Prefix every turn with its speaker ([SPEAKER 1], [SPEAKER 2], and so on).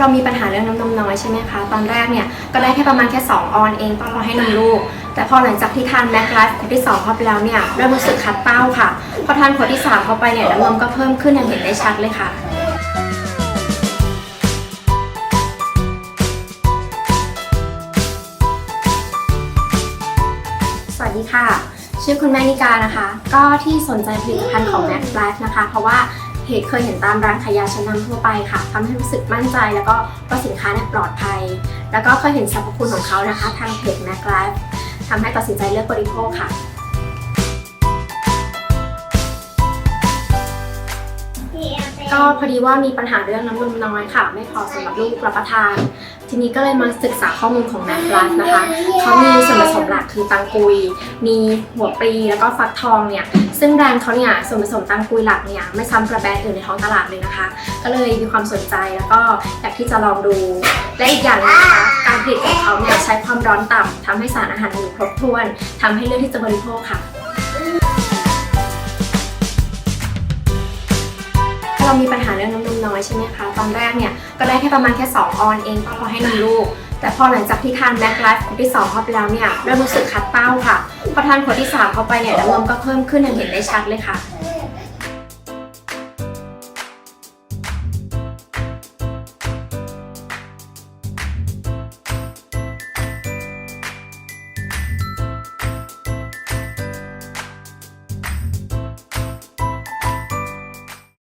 [SPEAKER 1] เรามีปัญหาเรื่องน้ำนมน้อยใช่ไหมคะ ตอนแรกเนี่ยก็ได้แค่ประมาณแค่ 2 ออนเองตอนเราให้นมลูก แต่พอหลังจากที่ทานแม็กไลฟ์ขวดที่2เข้าไปแล้วเนี่ยเริ่มรู้สึกคัดเต้าค่ะ พอทานขวดที่ 3 เข้าไปเนี่ยน้ำนมก็เพิ่มขึ้นอย่างเห็นได้ชัดเลยค่ะสวัสดีค่ะ ชื่อคุณแม่นิกานะคะ ก็ที่สนใจผลิตภัณฑ์ของ Max Life นะคะ เพราะว่า เหตุเคยเห็นตามร้านขายยาชั้นนำทั่วไปค่ะทำให้รู้สึกมั่นใจ แล้วก็ว่าสินค้าเนี่ยปลอดภัย แล้วก็เคยเห็นสรรพคุณของเขานะคะ ทางเพจ Max Life ทำให้ตัดสินใจเลือกบริโภคค่ะ พอดีว่ามีปัญหาเรื่องน้ำนมน้อยค่ะ ไม่พอสำหรับลูกรับประทาน ทีนี้ก็เลยมาศึกษาข้อมูลของ Max Life นะคะเขามีส่วนผสมหลักคือตังกุย มีหัวปลีแล้วก็ฟักทองเนี่ยซึ่งแบรนด์เขาเนี่ยส่วนผสมตังกุยหลักเนี่ยไม่ซ้ำกับแบรนด์อื่นในท้องตลาดเลยนะคะ ก็เลยมีความสนใจแล้วก็อยากที่จะลองดูและอีกอย่างหนึงนะคะการผลิตของเขาเนี่ยใช้ความร้อนต่ำทำให้สารอาหารอยู่ครบถ้วนทำให้เลือกที่จะบริโภคค่ะ เรามีปัญหาเรื่องน้ำนมน้อยใช่ไหมคะ ตอนแรกเนี่ยก็ได้แค่ประมาณแค่ 2 ออนเองก็พอให้นมลูก แต่พอหลังจากที่ทานแม็คไลฟ์ขวดที่2เข้าไปแล้วเนี่ยเริ่มรู้สึกคัดเต้าค่ะ พอทานขวดที่3เข้าไปเนี่ยน้ำนมก็เพิ่มขึ้นอย่างเห็นได้ชัดเลยค่ะ